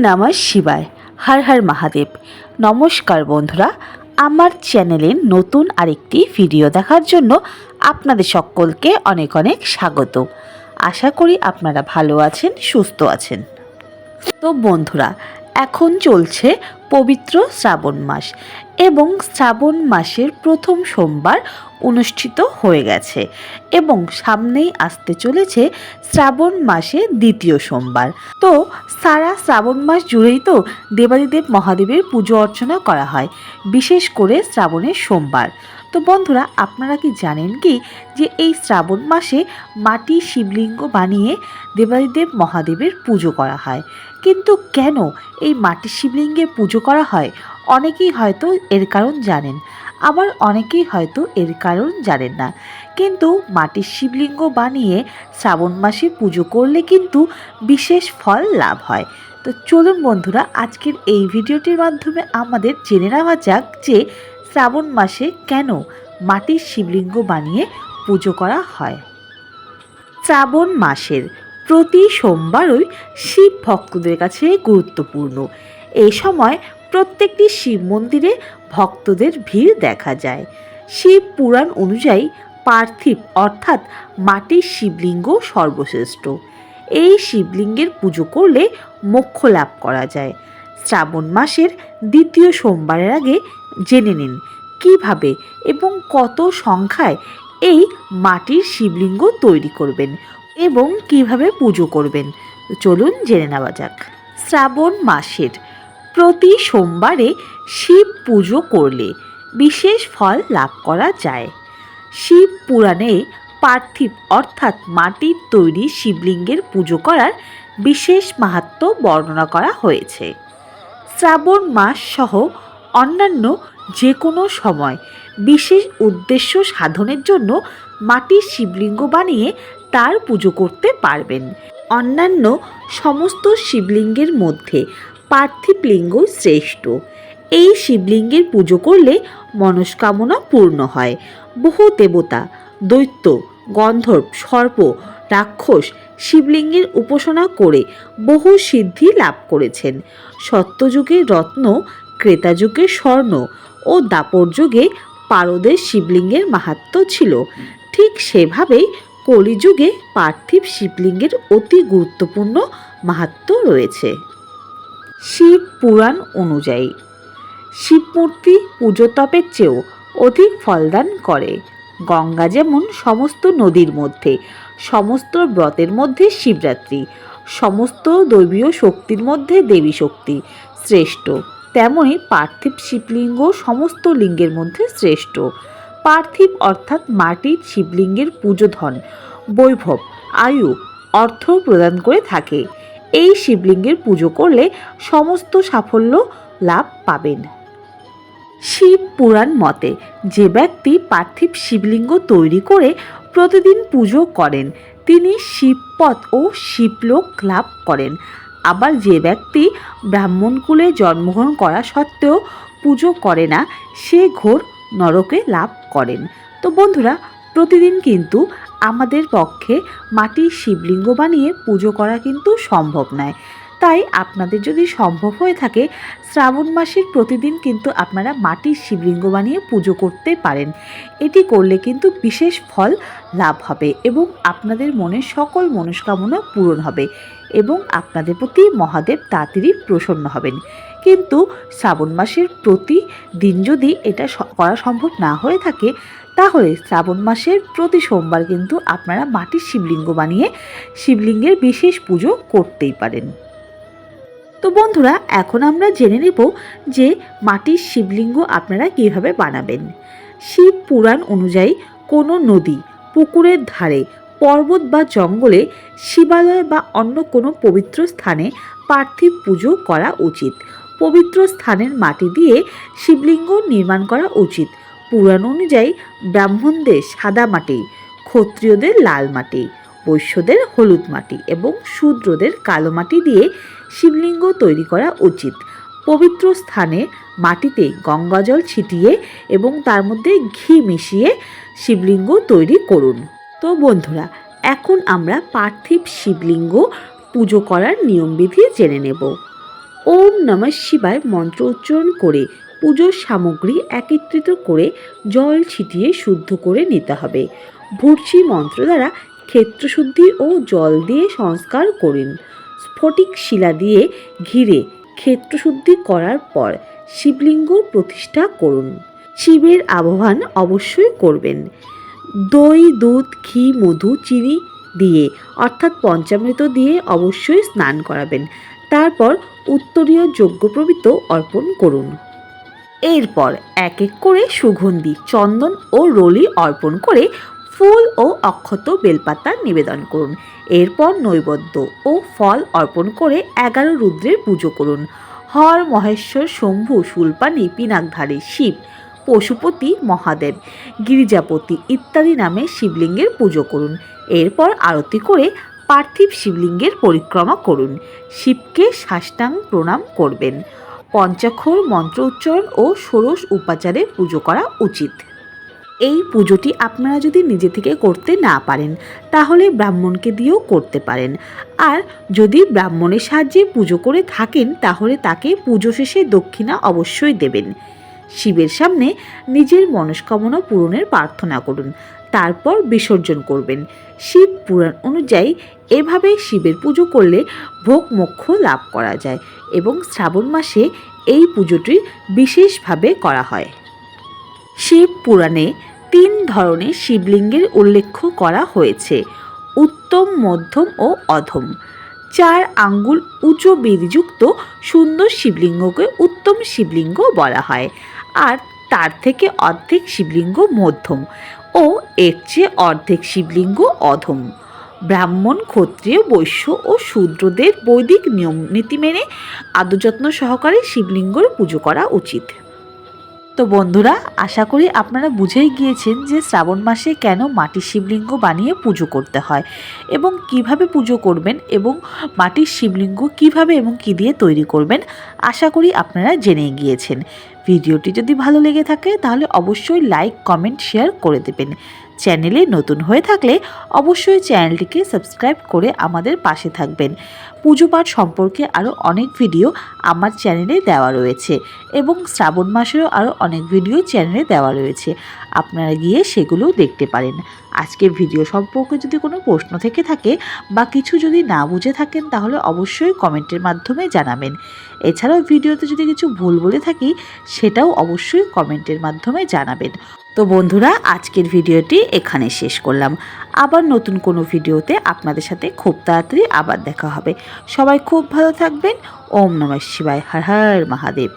নমঃ শিবায়। হর হর মহাদেব। নমস্কার বন্ধুরা, আমার চ্যানেলের নতুন আরেকটি ভিডিও দেখার জন্য আপনাদের সকলকে অনেক অনেক স্বাগত। আশা করি আপনারা ভালো আছেন, সুস্থ আছেন। তো বন্ধুরা এখন চলছে পবিত্র শ্রাবণ মাস এবং শ্রাবণ মাসের প্রথম সোমবার অনুষ্ঠিত হয়ে গেছে এবং সামনেই আসতে চলেছে শ্রাবণ মাসে দ্বিতীয় সোমবার। তো সারা শ্রাবণ মাস জুড়েই তো দেবাদিদেব মহাদেবের পুজো অর্চনা করা হয়, বিশেষ করে শ্রাবণের সোমবার। তো বন্ধুরা, আপনারা কি জানেন কি যে এই শ্রাবণ মাসে মাটি শিবলিঙ্গ বানিয়ে দেবাদিদেব মহাদেবের পুজো করা হয়? কিন্তু কেন এই মাটির শিবলিঙ্গে পুজো করা হয়? অনেকেই হয়তো এর কারণ জানেন। আবার অনেকেই হয়তো এর কারণ জানেন না। কিন্তু মাটির শিবলিঙ্গ বানিয়ে শ্রাবণ মাসে পুজো করলে কিন্তু বিশেষ ফল লাভ হয়। তো চলুন বন্ধুরা, আজকের এই ভিডিওটির মাধ্যমে আমাদের জেনে নেওয়া যাক যে শ্রাবণ মাসে কেন মাটির শিবলিঙ্গ বানিয়ে পুজো করা হয়। শ্রাবণ মাসের প্রতি সোমবারই শিব ভক্তদের কাছে গুরুত্বপূর্ণ। এই সময় প্রত্যেকটি শিব মন্দিরে ভক্তদের ভিড় দেখা যায়। শিব পুরাণ অনুযায়ী পার্থিব অর্থাৎ মাটির শিবলিঙ্গ সর্বশ্রেষ্ঠ। এই শিবলিঙ্গের পুজো করলে মোক্ষ লাভ করা যায়। শ্রাবণ মাসের দ্বিতীয় সোমবারের আগে জেনে নিন কীভাবে এবং কত সংখ্যায় এই মাটির শিবলিঙ্গ তৈরি করবেন। এবং কীভাবে পুজো করবেন। চলুন জেনে নেওয়া যাক। শ্রাবণ মাসের প্রতি সোমবারে শিব পুজো করলে বিশেষ ফল লাভ করা যায়। শিব পুরাণে পার্থিব অর্থাৎ মাটির তৈরি শিবলিঙ্গের পুজো করার বিশেষ মাহাত্ম্য বর্ণনা করা হয়েছে। শ্রাবণ মাস সহ অন্যান্য যে কোনো সময় বিশেষ উদ্দেশ্য সাধনের জন্য মাটির শিবলিঙ্গ বানিয়ে তার পুজো করতে পারবেন। অন্যান্য সমস্ত শিবলিঙ্গের মধ্যে পার্থিব লিঙ্গ শ্রেষ্ঠ। এই শিবলিঙ্গের পুজো করলে মনস্কামনা পূর্ণ হয়। বহু দেবতা, দৈত্য, গন্ধর্ব, সর্প, রাক্ষস শিবলিঙ্গের উপাসনা করে বহু সিদ্ধি লাভ করেছেন। সত্যযুগে রত্ন, ক্রেতাযুগে স্বর্ণ ও দাপর যুগে পারদের শিবলিঙ্গের মাহাত্ম্য ছিল। ঠিক সেভাবেই কলিযুগে পার্থিব শিবলিঙ্গের অতি গুরুত্বপূর্ণ মাহাত্ম্য রয়েছে। শিব পুরাণ অনুযায়ী, শিবমূর্তি পুজোতপের চেয়েও অধিক ফলদান করে। গঙ্গা যেমন সমস্ত নদীর মধ্যে, সমস্ত ব্রতের মধ্যে শিবরাত্রি, সমস্ত দৈবীয় শক্তির মধ্যে দেবী শক্তি শ্রেষ্ঠ তেমনই পার্থিব শিবলিঙ্গ সমস্ত লিঙ্গের মধ্যে শ্রেষ্ঠ। পার্থিব অর্থাৎ মাটির শিবলিঙ্গের পুজো ধন বৈভব, আয়ু, অর্থ প্রদান করে থাকে। এই শিবলিঙ্গের পুজো করলে সমস্ত সাফল্য লাভ পাবেন। শিব পুরাণ মতে, যে ব্যক্তি পার্থিব শিবলিঙ্গ তৈরি করে প্রতিদিন পুজো করেন, তিনি শিবপথ ও শিবলোক লাভ করেন। আবার যে ব্যক্তি ব্রাহ্মণকুলে জন্মগ্রহণ করা সত্ত্বেও পুজো করে না, সে ঘোর নরকে লাভ করেন। তো বন্ধুরা, প্রতিদিন কিন্তু আমাদের পক্ষে মাটির শিবলিঙ্গ বানিয়ে পুজো করা কিন্তু সম্ভব নয়। তাই আপনাদের যদি সম্ভব হয়ে থাকে, শ্রাবণ মাসের প্রতিদিন কিন্তু আপনারা মাটির শিবলিঙ্গ বানিয়ে পুজো করতে পারেন। এটি করলে কিন্তু বিশেষ ফল লাভ হবে এবং আপনাদের মনের সকল মনস্কামনা পূরণ হবে এবং আপনাদের প্রতি মহাদেব তাড়াতাড়ি প্রসন্ন হবেন। কিন্তু শ্রাবণ মাসের প্রতি দিন যদি এটা করা সম্ভব না হয়ে থাকে, তাহলে শ্রাবণ মাসের প্রতি সোমবার কিন্তু আপনারা মাটির শিবলিঙ্গ বানিয়ে শিবলিঙ্গের বিশেষ পুজো করতেই পারেন। তো বন্ধুরা, এখন আমরা জেনে নেব যে মাটির শিবলিঙ্গ আপনারা কীভাবে বানাবেন। শিব পুরাণ অনুযায়ী কোনো নদী, পুকুরের ধারে, পর্বত বা জঙ্গলে, শিবালয় বা অন্য কোনো পবিত্র স্থানে পার্থিব পুজো করা উচিত। পবিত্র স্থানের মাটি দিয়ে শিবলিঙ্গ নির্মাণ করা উচিত। পুরাণ অনুযায়ী ব্রাহ্মণদের সাদা মাটি, ক্ষত্রিয়দের লাল মাটি, বৈশ্যদের হলুদ মাটি এবং শূদ্রদের কালো মাটি দিয়ে শিবলিঙ্গ তৈরি করা উচিত। পবিত্র স্থানে মাটিতে গঙ্গাজল ছিটিয়ে এবং তার মধ্যে ঘি মিশিয়ে শিবলিঙ্গ তৈরি করুন। তো বন্ধুরা, এখন আমরা পার্থিব শিবলিঙ্গ পুজো করার নিয়মবিধি জেনে নেব। ওম নমঃ শিবায় মন্ত্র উচ্চারণ করে পুজোর সামগ্রী একত্রিত করে জল ছিটিয়ে শুদ্ধ করে নিতে হবে। ভূর্চি মন্ত্র দ্বারা ক্ষেত্রশুদ্ধি ও জল দিয়ে সংস্কার করুন। স্ফটিক শিলা দিয়ে ঘিরে ক্ষেত্রশুদ্ধি করার পর শিবলিঙ্গ প্রতিষ্ঠা করুন। শিবের আহ্বান অবশ্যই করবেন। দই, দুধ, ঘি, মধু, চিনি দিয়ে অর্থাৎ পঞ্চামৃত দিয়ে অবশ্যই স্নান করাবেন। তারপর উত্তরীয় যজ্ঞপ্রবিত অর্পণ করুন। এরপর এক এক করে সুগন্ধি, চন্দন ও রলি অর্পণ করে ফুল ও অক্ষত বেলপাতা নিবেদন করুন। এরপর নৈবেদ্য ও ফল অর্পণ করে এগারো রুদ্রের পুজো করুন। হর মহেশ্বর, শম্ভু শুলপানি পিনাকধারী, শিব, পশুপতি, মহাদেব, গিরিজাপতি ইত্যাদি নামে শিবলিঙ্গের পুজো করুন। এরপর আরতি করে পার্থিব শিবলিঙ্গের পরিক্রমা করুন। শিবকে সাষ্টাঙ্গ প্রণাম করবেন। পঞ্চাক্ষর মন্ত্র উচ্চারণ ও ষোড়শ উপাচারে পুজো করা উচিত। এই পুজোটি আপনারা যদি নিজে থেকে করতে না পারেন, তাহলে ব্রাহ্মণকে দিয়েও করতে পারেন। আর যদি ব্রাহ্মণের সাহায্যে পুজো করে থাকেন, তাহলে তাকে পুজো শেষে দক্ষিণা অবশ্যই দেবেন। শিবের সামনে নিজের মনস্কামনা পূরণের প্রার্থনা করুন। তারপর বিসর্জন করবেন। শিব পুরাণ অনুযায়ী এভাবে শিবের পুজো করলে ভোগ মোক্ষ লাভ করা যায় এবং শ্রাবণ মাসে এই পুজোটি বিশেষভাবে করা হয়। শিব পুরাণে তিন ধরনের শিবলিঙ্গের উল্লেখ করা হয়েছে, উত্তম, মধ্যম ও অধম। চার আঙ্গুল উঁচু বীরযুক্ত সুন্দর শিবলিঙ্গকে উত্তম শিবলিঙ্গ বলা হয়। আর তার থেকে অর্ধেক শিবলিঙ্গ মধ্যম ও এর চেয়ে অর্ধেক শিবলিঙ্গ অধম। ব্রাহ্মণ, ক্ষত্রিয়, বৈশ্য ও শূদ্রদের বৈদিক নিয়ম নীতি মেনে আদযত্ন সহকারে শিবলিঙ্গর পুজো করা উচিত। তো বন্ধুরা, আশা করি আপনারা বুঝেই গিয়েছেন যে শ্রাবণ মাসে কেন মাটির শিবলিঙ্গ বানিয়ে পুজো করতে হয় এবং কীভাবে পুজো করবেন এবং মাটির শিবলিঙ্গ কীভাবে এবং কি দিয়ে তৈরি করবেন, আশা করি আপনারা জেনে গিয়েছেন। ভিডিওটি যদি ভালো লেগে থাকে, তাহলে অবশ্যই লাইক কমেন্ট শেয়ার করে দেবেন। চ্যানেলে নতুন হয়ে থাকলে অবশ্যই চ্যানেলটিকে সাবস্ক্রাইব করে আমাদের পাশে থাকবেন। পুজো পাঠ সম্পর্কে আরও অনেক ভিডিও আমার চ্যানেলে দেওয়া রয়েছে এবং শ্রাবণ মাসেরও আরও অনেক ভিডিও চ্যানেলে দেওয়া রয়েছে। আপনারা গিয়ে সেগুলোও দেখতে পারেন। আজকের ভিডিও সম্পর্কে যদি কোনো প্রশ্ন থেকে থাকে বা কিছু যদি না বুঝে থাকেন তাহলে অবশ্যই কমেন্টের মাধ্যমে জানাবেন। এছাড়াও ভিডিওতে যদি কিছু ভুল বলে থাকি সেটাও অবশ্যই কমেন্টের মাধ্যমে জানাবেন। তো বন্ধুরা, আজকের ভিডিওটি এখানে শেষ করলাম। আবার নতুন কোনো ভিডিওতে আপনাদের সাথে খুব তাড়াতাড়ি আবার দেখা হবে। সবাই খুব ভালো থাকবেন। ওম নমঃ শিবায়। হর হর মহাদেব।